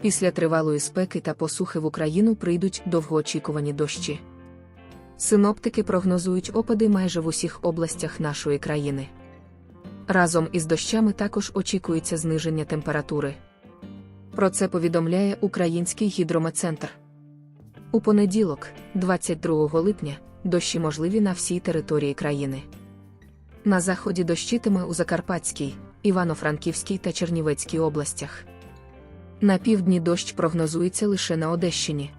Після тривалої спеки та посухи в Україну прийдуть довгоочікувані дощі. Синоптики прогнозують опади майже в усіх областях нашої країни. Разом із дощами також очікується зниження температури. Про це повідомляє Український гідрометцентр. У понеділок, 22 липня, дощі можливі на всій території країни. На заході дощитиме у Закарпатській, Івано-Франківській та Чернівецькій областях. На півдні дощ прогнозується лише на Одещині.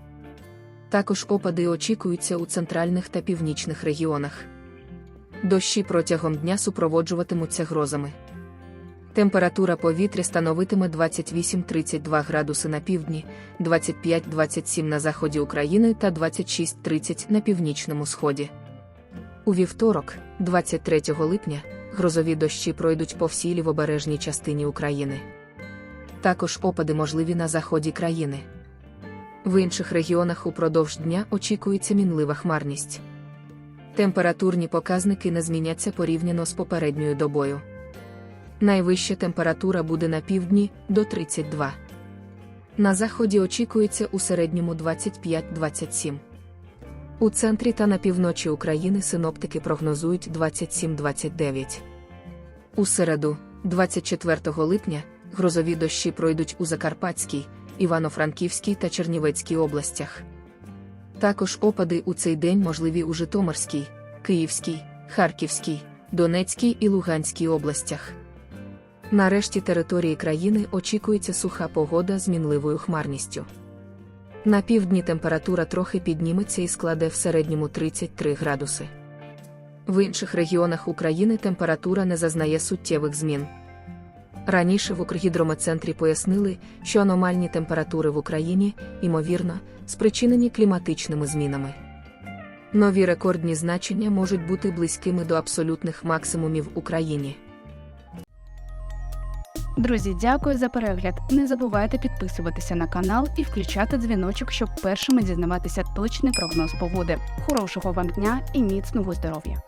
Також опади очікуються у центральних та північних регіонах. Дощі протягом дня супроводжуватимуться грозами. Температура повітря становитиме 28-32 градуси на півдні, 25-27 на заході України та 26-30 на північному сході. У вівторок, 23 липня, грозові дощі пройдуть по всій лівобережній частині України. Також опади можливі на заході країни. В інших регіонах упродовж дня очікується мінлива хмарність. Температурні показники не зміняться порівняно з попередньою добою. Найвища температура буде на півдні до 32. На заході очікується у середньому 25-27. У центрі та на півночі України синоптики прогнозують 27-29. У середу, 24 липня, грозові дощі пройдуть у Закарпатській, Івано-Франківській та Чернівецькій областях. Також опади у цей день можливі у Житомирській, Київській, Харківській, Донецькій і Луганській областях. Нарешті території країни очікується суха погода з мінливою хмарністю. На півдні температура трохи підніметься і складе в середньому 33 градуси. В інших регіонах України температура не зазнає суттєвих змін. Раніше в Укргідрометцентрі пояснили, що аномальні температури в Україні, ймовірно, спричинені кліматичними змінами. Нові рекордні значення можуть бути близькими до абсолютних максимумів в Україні. Друзі, дякую за перегляд. Не забувайте підписуватися на канал і включати дзвіночок, щоб першими дізнаватися точний прогноз погоди. Хорошого вам дня і міцного здоров'я!